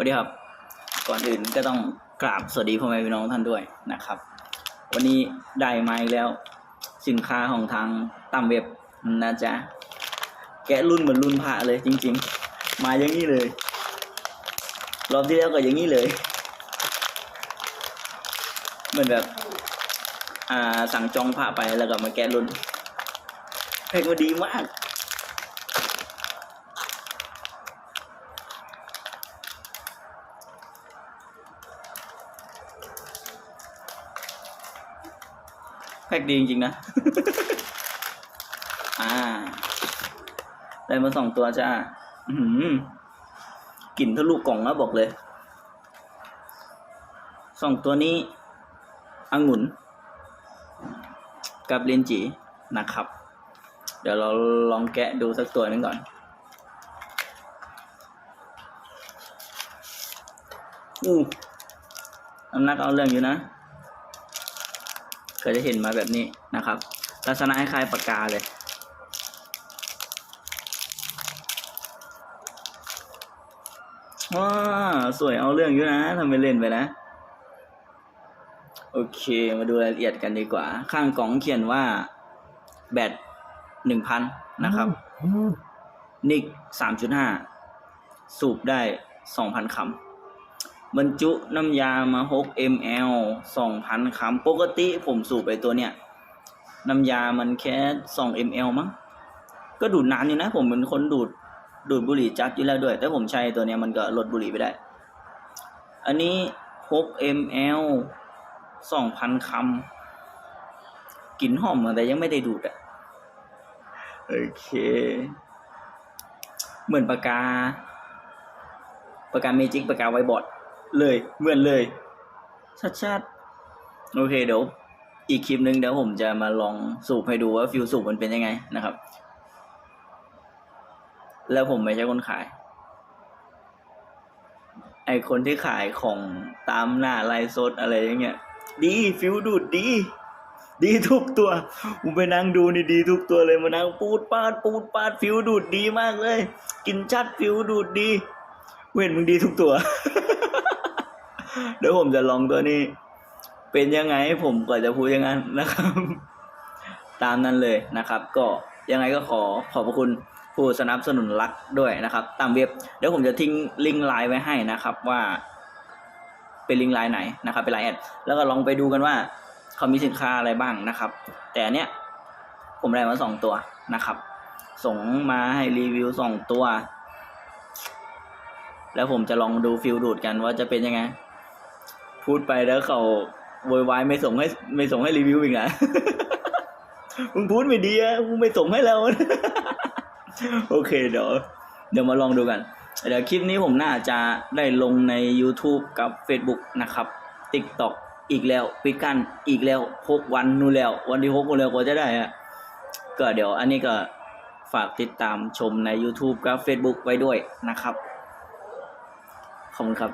วัสดีครับ ก่อนอื่นก็ต้องกราบสวัสดีพ่อแม่พี่น้องท่านด้วยนะครับ วันนี้ได้มาอีกแล้ว สินค้าของทางตั้มเว็บนะจ๊ะแกะรุ่นเหมือนรุ่นพระเลยจริง ๆ มาอย่างนี้เลย รอบที่แล้วก็อย่างนี้เลย เหมือนแบบอ่าสั่งจองพระไปแล้วก็มาแกะรุ่นเพลงมันดีมาก แพ็กดีจริงๆนะ อ่า ได้มาสองตัวจ้า อือหือกลิ่นทะลุกล่องแล้วบอกเลย สองตัวนี้องุ่น กับเลนจีนะครับ เดี๋ยวเราลองแกะดูสักตัวหนึงก่อนอู้น้ำหนักเอาเรื่องอยู่นะ ก็จะเห็นมาแบบนี้นะครับ ลักษณะคล้ายๆปากกาเลยว้าสวยเอาเรื่องอยู่นะทำไปเล่นไปนะ โอเค มาดูรายละเอียดกันดีกว่า ข้างกล่องเขียนว่า แบตหนึ่งพันนะครับ นิกสามจุดห้าสูบได้สองพันคำ บรรจุน้ำยามาหก ml สองพันคำปกติผมสูบไปตัวเนี้ยน้ำยามันแค่สอง ml มั้งก็ดูดนานอยู่นะ ผมเป็นคนดูดดูดบุหรี่จัดอยู่แล้วด้วย แต่ผมใช้ตัวเนี้ยมันก็ลดบุหรี่ไปได้ อันนี้หก ml สองพันคำกลิ่นหอมแต่ยังไม่ได้ดูดอะโอเค เหมือนปากกาปากกาเมจิกปากกาไวบอร์ด เลยเหมือนเลยชัดชัดๆโอเคเดี๋ยวอีกคลิปหนึ่งเดี๋ยวผมจะมาลองสูบให้ดูว่าฟิลสูบมันเป็นยังไงนะครับ แล้วผมไม่ใช่คนขาย ไอคนที่ขายของตามหน้าไลฟ์สดอะไรอย่างเงี้ย ดีฟิลดูดดี ดีทุกตัวผมไปนั่งดูนี่ดีทุกตัวเลยมานั่งปูดปาดปูดปาดฟิลดูดดีมากเลย กินชัดฟิลดูดดีเว้นมึงดีทุกตัว เดี๋ยวผมจะลองตัวนี้ เป็นยังไงผมก็จะพูดอย่างนั้นนะครับ ตามนั้นเลยนะครับ ก็ยังไงก็ขอขอบพระคุณผู้สนับสนุนรักด้วยนะครับตามเว็บเดี๋ยวผมจะทิ้งลิงก์ไลน์ไว้ให้นะครับว่าเป็นลิงก์ไลน์ไหนนะครับเป็นไลน์แอดแล้วก็ลองไปดูกันว่าเขามีสินค้าอะไรบ้างนะครับ แต่เนี้ยผมได้มาสองตัวนะครับ ส่งมาให้รีวิวสองตัว แล้วผมจะลองดูฟิลดูดกันว่าจะเป็นยังไง พูดไปแล้วเขาโวยวายไม่ส่งให้ไม่ส่งให้รีวิวอีกนะ มึงพูดไม่ดีอะมึงไม่ส่งให้เรา โอเคเดี๋ยวเดี๋ยวมาลองดูกัน เดี๋ยวคลิปนี้ผมน่าจะได้ลงใน YouTube กับ Facebook นะครับ TikTok อีกแล้วปิดกันอีกแล้วหกวันนู่นแล้ว วันที่หกนู่นแล้วกว่าจะได้อะก็เดี๋ยวอันนี้ก็ฝากติดตามชมใน YouTube กับ Facebook ไว้ด้วยนะครับ ขอบคุณครับ